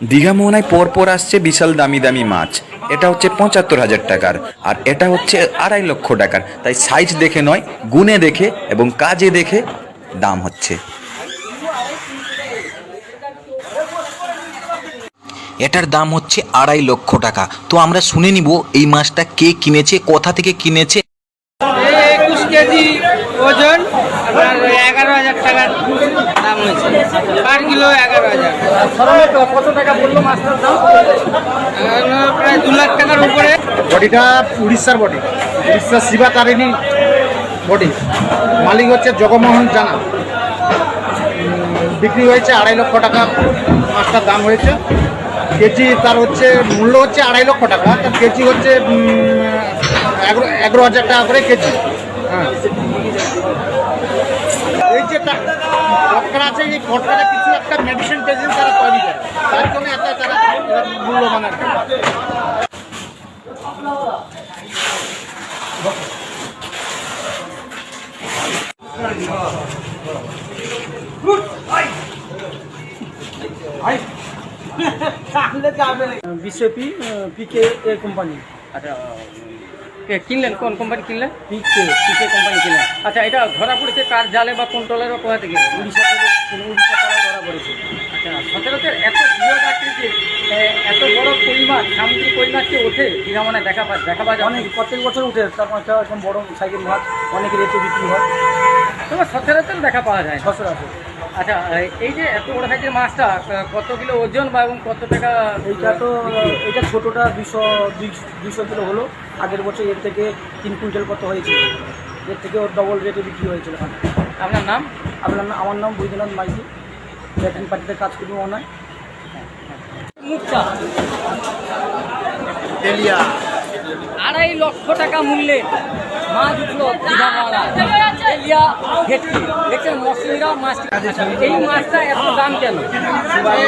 দীঘা মোহনায় পর পর আসছে বিশাল দামি দামি মাছ। এটা হচ্ছে পঁচাত্তর হাজার টাকার আর এটা হচ্ছে আড়াই লক্ষ টাকার। তাই সাইজ দেখে নয় গুণে দেখে এবং কাজে দেখে দাম হচ্ছে। এটার দাম হচ্ছে আড়াই লক্ষ টাকা। তো আমরা শুনে নিব এই মাছটা কে কিনেছে কোথা থেকে কিনেছে। একুশ কেজি ওজন এগারো হাজার দাম হয়েছে। কিলো এগারো হাজার। কত টাকা বলল মাছটার দাম দু লাখ টাকার উপরে। বডিটা উড়িষ্যার বডি। উড়িষ্যার শিবা তারিণী বডি। মালিক হচ্ছে জগমোহন জানা। বিক্রি হয়েছে আড়াই লক্ষ টাকা। মাছটার দাম হয়েছে। কেজি তার হচ্ছে, মূল্য হচ্ছে আড়াই লক্ষ টাকা। তার কেজি হচ্ছে এগারো হাজার টাকা করে কেজি। হ্যাঁ। কটকার আছে এই কটকারে কিছু একটা মেডিসিন টেডিসিন তারা তৈরি করে। তার জন্য এত তারা মূল্যবান আর বিসেপি পিকে এ কোম্পানি আচ্ছা কিনলেন? কোন কোম্পানি কিনলেন? পিকে কিসের কোম্পানি কিনলেন আচ্ছা এটা ধরা পড়েছে কার জালে বা কোন টলের বা কোথা থেকে? উড়িষ্যা থেকে উড়িষ্যা পাড়ায় ধরা পড়েছে। আচ্ছা সচরাচর এত বৃহৎ আকৃতির এত বড় কই মাছ সামুদ্রিক কই মাছ কি ওঠে? দীঘা মানে দেখা পায় দেখা পাওয়া যায় অনেক প্রত্যেক বছর উঠে। তার পাঁচটা এরকম বড় সাইকেল মাছ অনেক রেটে বিক্রি হয়। তবে সচরাচর দেখা পাওয়া যায়। না। আচ্ছা এই- যে এত বড় সাইজের মাছটা কত কিলো ওজন বা এবং কত টাকা এইটা তো এটা ছোটোটা দুশো দুশো কিলো হলো। আগের বছর এর থেকে তিন কুইন্টাল কত হয়েছিল? এর থেকে ওর ডবল রেটে বিক্রি হয়েছিল। আপনার নাম? আপনার নাম- আমার নাম বৈদ্যনাথ মাইজি ব্যাটারি পার্টিতে কাজ করি মনে হয় মুখটা আড়াই লক্ষ টাকা মূল্যে মাছ উঠল দীঘা ভেটকি দেখছেন মসলিরা মাছ এই মাছটা এত দাম কেন?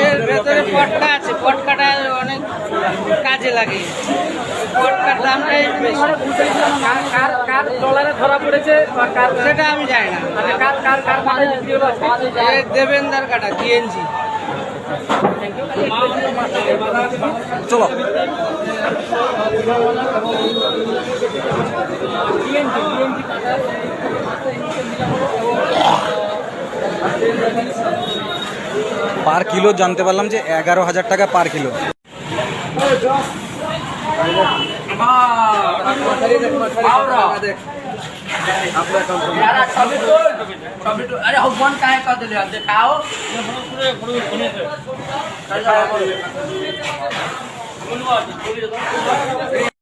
এর ভেতরে পটকা আছে পটকাটা অনেক কাজে লাগে। পটকার বেশি। কার কার কার ডলারে ধরা পড়েছে কার সেটা আমি জানি না। আচ্ছা, কার কার কার? এর দেবেন্দার কাটা ডিএনজি চলো। পার কিলো জানতে পারলাম যে এগারো হাজার টাকা পার কিলো।